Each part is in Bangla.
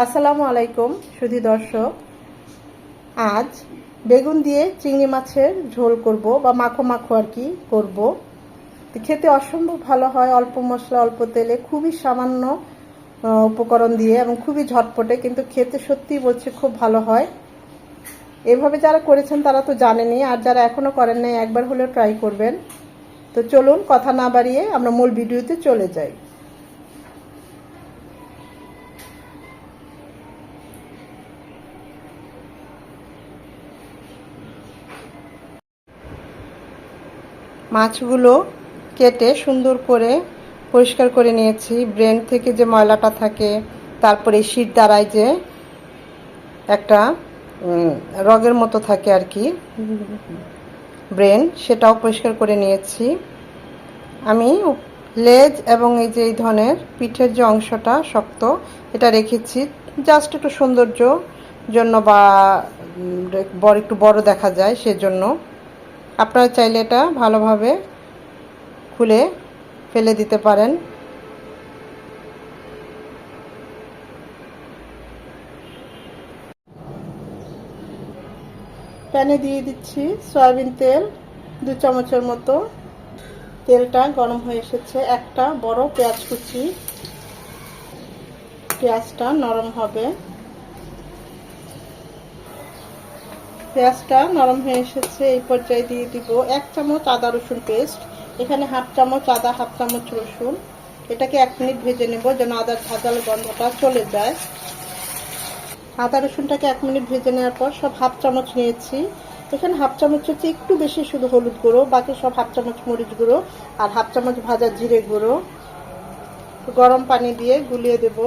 আসসালামু আলাইকুম, সুধী দর্শক। আজ বেগুন দিয়ে চিংড়ি মাছের ঝোল করব বা মাখো মাখো আর কি করব। খেতে অসম্ভব ভালো হয়, অল্প মশলা, অল্প তেলে, খুবই সামান্য উপকরণ দিয়ে এবং খুবই ঝটপটে, কিন্তু খেতে সত্যিই বলছে খুব ভালো হয়। এভাবে যারা করেছেন তারা তো জানেনি আর যারা এখনও করেন নাই, একবার হলেও ট্রাই করবেন। তো চলুন, কথা না বাড়িয়ে আমরা মূল ভিডিওতে চলে যাই। মাছগুলো কেটে সুন্দর করে পরিষ্কার করে নিয়েছি। ব্রেন থেকে যে ময়লাটা থাকে, তারপরে শীত দ্বারায় যে একটা রগের মতো থাকে আর কি ব্রেন, সেটাও পরিষ্কার করে নিয়েছি। আমি লেজ এবং এই যে এই ধরনের পিঠের যে অংশটা শক্ত, এটা রেখেছি। জাস্ট একটু সৌন্দর্য জন্য বা বড় একটু বড় দেখা যায় সেজন্য। আপনারা চাইলে এটা ভালোভাবে খুলে ফেলে দিতে পারেন। প্যানে দিয়ে দিচ্ছি সয়াবিন তেল, দু চামচের মতো। তেলটা গরম হয়ে এসেছে। একটা বড় পেঁয়াজ কুচি। পেঁয়াজটা নরম হবে। পেঁয়াজটা নরম হয়ে এসেছে, এই পর্যায়ে দিয়ে দিব এক চামচ আদা রসুন পেস্ট, এখানে হাফ চামচ আদা, হাফ চামচ রসুন। এটাকে এক মিনিট ভেজে নেব যেন আদার ঝাঁঝাল গন্ধটা চলে যায়। আদা রসুনটাকে এক মিনিট ভেজে নেওয়ার পর সব হাফ চামচ নিয়েছি। এখানে হাফ চামচ হচ্ছে একটু বেশি শুধু হলুদ গুঁড়ো, বাকি সব হাফ চামচ মরিচ গুঁড়ো আর হাফ চামচ ভাজা জিরে গুঁড়ো। গরম পানি দিয়ে গুলিয়ে দেব।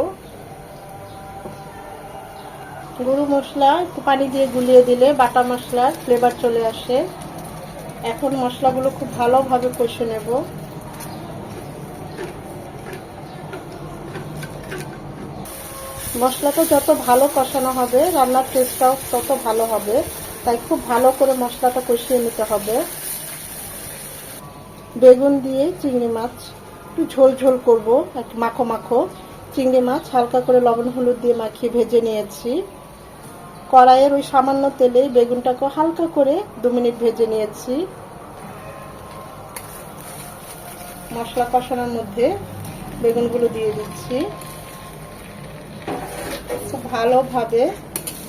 গুঁড়ো মশলা, একটু পানি দিয়ে গুলিয়ে দিলে বাটা মশলার ফ্লেভার চলে আসে। এখন মশলাগুলো খুব ভালোভাবে কষে নেব। মশলাটা যত ভালো কষানো হবে, রান্নার টেস্টটাও তত ভালো হবে, তাই খুব ভালো করে মশলাটা কষিয়ে নিতে হবে। বেগুন দিয়ে চিংড়ি মাছ, একটু ঝোল ঝোল করব মাখো মাখো। চিংড়ি মাছ হালকা করে লবণ হলুদ দিয়ে মাখিয়ে ভেজে নিয়েছি। কড়াইয়ের ওই সামান্য তেলে বেগুনটাকে হালকা করে দু মিনিট ভেজে নিয়েছি। মশলা কষানোর মধ্যে বেগুনগুলো দিয়ে দিচ্ছি। খুব ভালোভাবে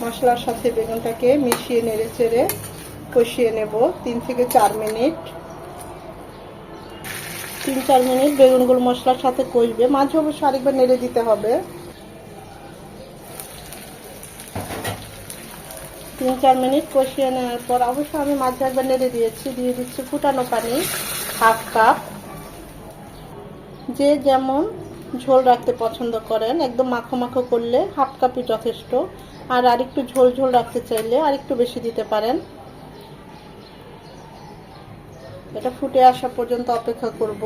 মশলার সাথে বেগুনটাকে মিশিয়ে নেড়ে চেড়ে কষিয়ে নেব তিন থেকে চার মিনিট। তিন চার মিনিট বেগুনগুলো মশলার সাথে কষবে। মাঝে অবশ্য আরেকবার নেড়ে দিতে হবে। তিন চার মিনিট কষিয়ে নেওয়ার পর অবশ্য আমি মাঝে একবার নেড়ে দিয়েছি, দিয়ে দিচ্ছি ফুটানো পানি, হাফ কাপ। যে যেমন ঝোল রাখতে পছন্দ করেন, একদম মাখো মাখো করলে হাফ কাপই যথেষ্ট। আর আরেকটু ঝোল ঝোল রাখতে চাইলে আরেকটু বেশি দিতে পারেন। এটা ফুটে আসা পর্যন্ত অপেক্ষা করব।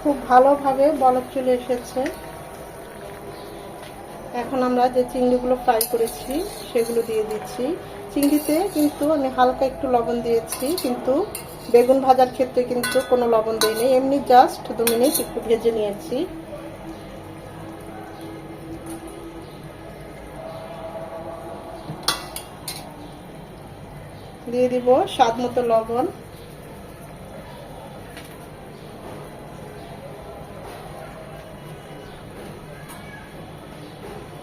খুব ভালোভাবে বলক চলে এসেছে। এখন আমরা যে চিংড়িগুলো ফ্রাই করেছি, সেগুলো দিয়ে দিচ্ছি। চিংড়িতে কিন্তু আমি হালকা একটু লবণ দিয়েছি, কিন্তু বেগুন ভাজার ক্ষেত্রে কিন্তু কোনো লবণ দিইনি। এমনি জাস্ট দু মিনিট একটু ভেজে নিয়েছি। দিয়ে দিব স্বাদ মতো লবণ।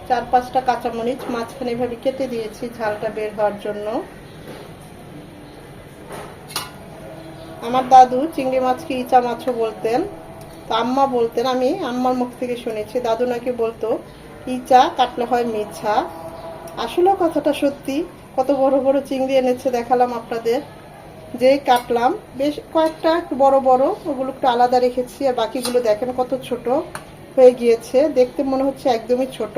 চার পাঁচটা কাঁচামরিচ মাঝখানে এভাবে কেটে দিয়েছি, ঝালটা বের হওয়ার জন্য। আমার দাদু চিংড়ি মাছকে ইচা মাছও বলতেন, তো আম্মা বলতেন, আমি আম্মার মুখ থেকে শুনেছি, দাদু নাকি বলতো, ইচা কাটলে হয় মিছা। আসলেও কথাটা সত্যি, কত বড় বড় চিংড়ি এনেছে দেখালাম আপনাদের। যে কাটলাম, বেশ কয়েকটা একটু বড় বড়, ওগুলো একটু আলাদা রেখেছি, আর বাকিগুলো দেখেন কত ছোট হয়ে গিয়েছে, দেখতে মনে হচ্ছে একদমই ছোট।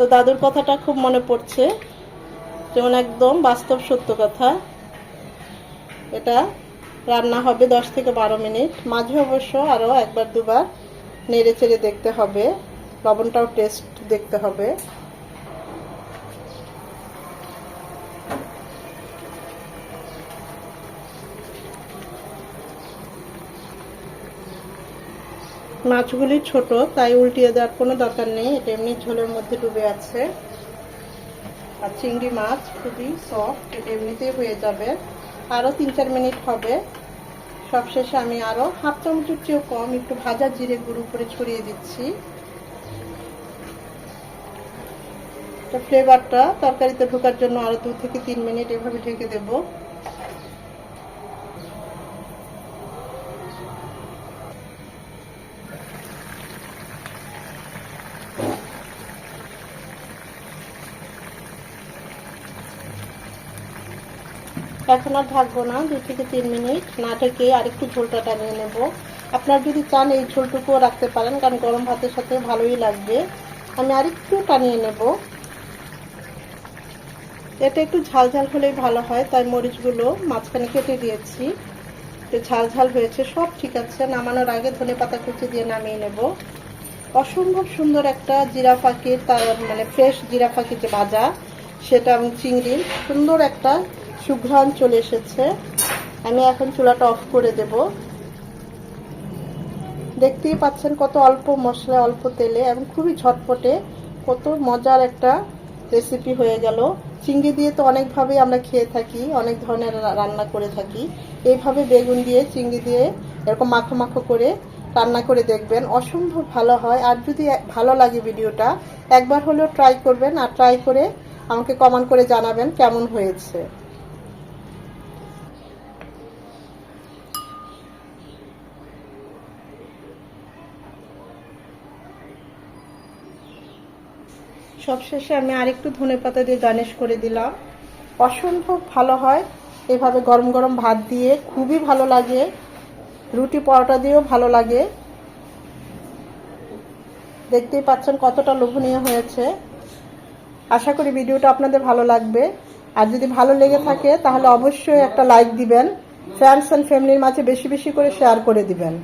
তো দাদুর কথাটা খুব মনে পড়ছে। যেমন একদম বাস্তব সত্য কথা। এটা রান্না হবে দশ থেকে বারো মিনিট। মাঝে অবশ্য আরও একবার দুবার নেড়ে চেড়ে দেখতে হবে। লবণটাও টেস্ট দেখতে হবে। মাছগুলি ছোট, তাই উল্টিয়ে দেওয়ার কোনো দরকার নেই। এটা এমনি ঝোলের মধ্যে ডুবে আছে। আর চিংড়ি মাছ খুবই সফট এটা এমনিতেই হয়ে যাবে। আরও তিন চার মিনিট হবে। সবশেষে আমি আরও হাফ চামচের চেয়েও কম একটু ভাজা জিরে গুঁড়ো করে ছড়িয়ে দিচ্ছি। ফ্লেভারটা তরকারিতে ঢোকার জন্য আরও দু থেকে তিন মিনিট এভাবে ঢেকে দেবো। এখন আর ঢাকবো না দু থেকে তিন মিনিট। না ঢেকে আরেকটু ঝোলটা টানিয়ে নেব। আপনার যদি চান এই ঝোলটুকুও রাখতে পারেন, কারণ গরম ভাতের সাথে ভালোই লাগবে। আমি আরেকটু টানিয়ে নেব। এটা একটু ঝাল ঝাল হলেই ভালো হয়, তাই মরিচগুলো মাঝখানে কেটে দিয়েছি। ঝাল ঝাল হয়েছে, সব ঠিক আছে। নামানোর আগে ধনে পাতা কুচি দিয়ে নামিয়ে নেব। অসম্ভব সুন্দর একটা জিরা পাখির তার মানে ফ্রেশ জিরা পাখির যে ভাজা, সেটা এবং চিংড়ির সুন্দর একটা সুঘ্রাণ চলে এসেছে। আমি এখন চুলাটা অফ করে দেব। দেখতেই পাচ্ছেন কত অল্প মশলা, অল্প তেলে এবং খুবই ঝটপটে কত মজার একটা রেসিপি হয়ে গেল। চিংড়ি দিয়ে তো অনেকভাবেই আমরা খেয়ে থাকি, অনেক ধরনের রান্না করে থাকি। এইভাবে বেগুন দিয়ে, চিংড়ি দিয়ে এরকম মাখো মাখো করে রান্না করে দেখবেন। অসম্ভব ভালো হয়। আর যদি ভালো লাগে ভিডিওটা, একবার হলেও ট্রাই করবেন। আর ট্রাই করে আমাকে কমেন্ট করে জানাবেন কেমন হয়েছে। সবশেষে আমি আরেকটু ধনে পাতা দিয়ে গার্নিশ করে দিলাম। অসম্ভব ভালো হয়। এভাবে গরম গরম ভাত দিয়ে খুবই ভালো লাগে। রুটি পরোটা দিয়েও ভালো লাগে। দেখতেই পাচ্ছেন কতটা লোভনীয় হয়েছে। আশা করি ভিডিওটা আপনাদের ভালো লাগবে। আর যদি ভালো লেগে থাকে, তাহলে অবশ্যই একটা লাইক দিবেন। ফ্রেন্ডস অ্যান্ড ফ্যামিলির মাঝে বেশি বেশি করে শেয়ার করে দিবেন।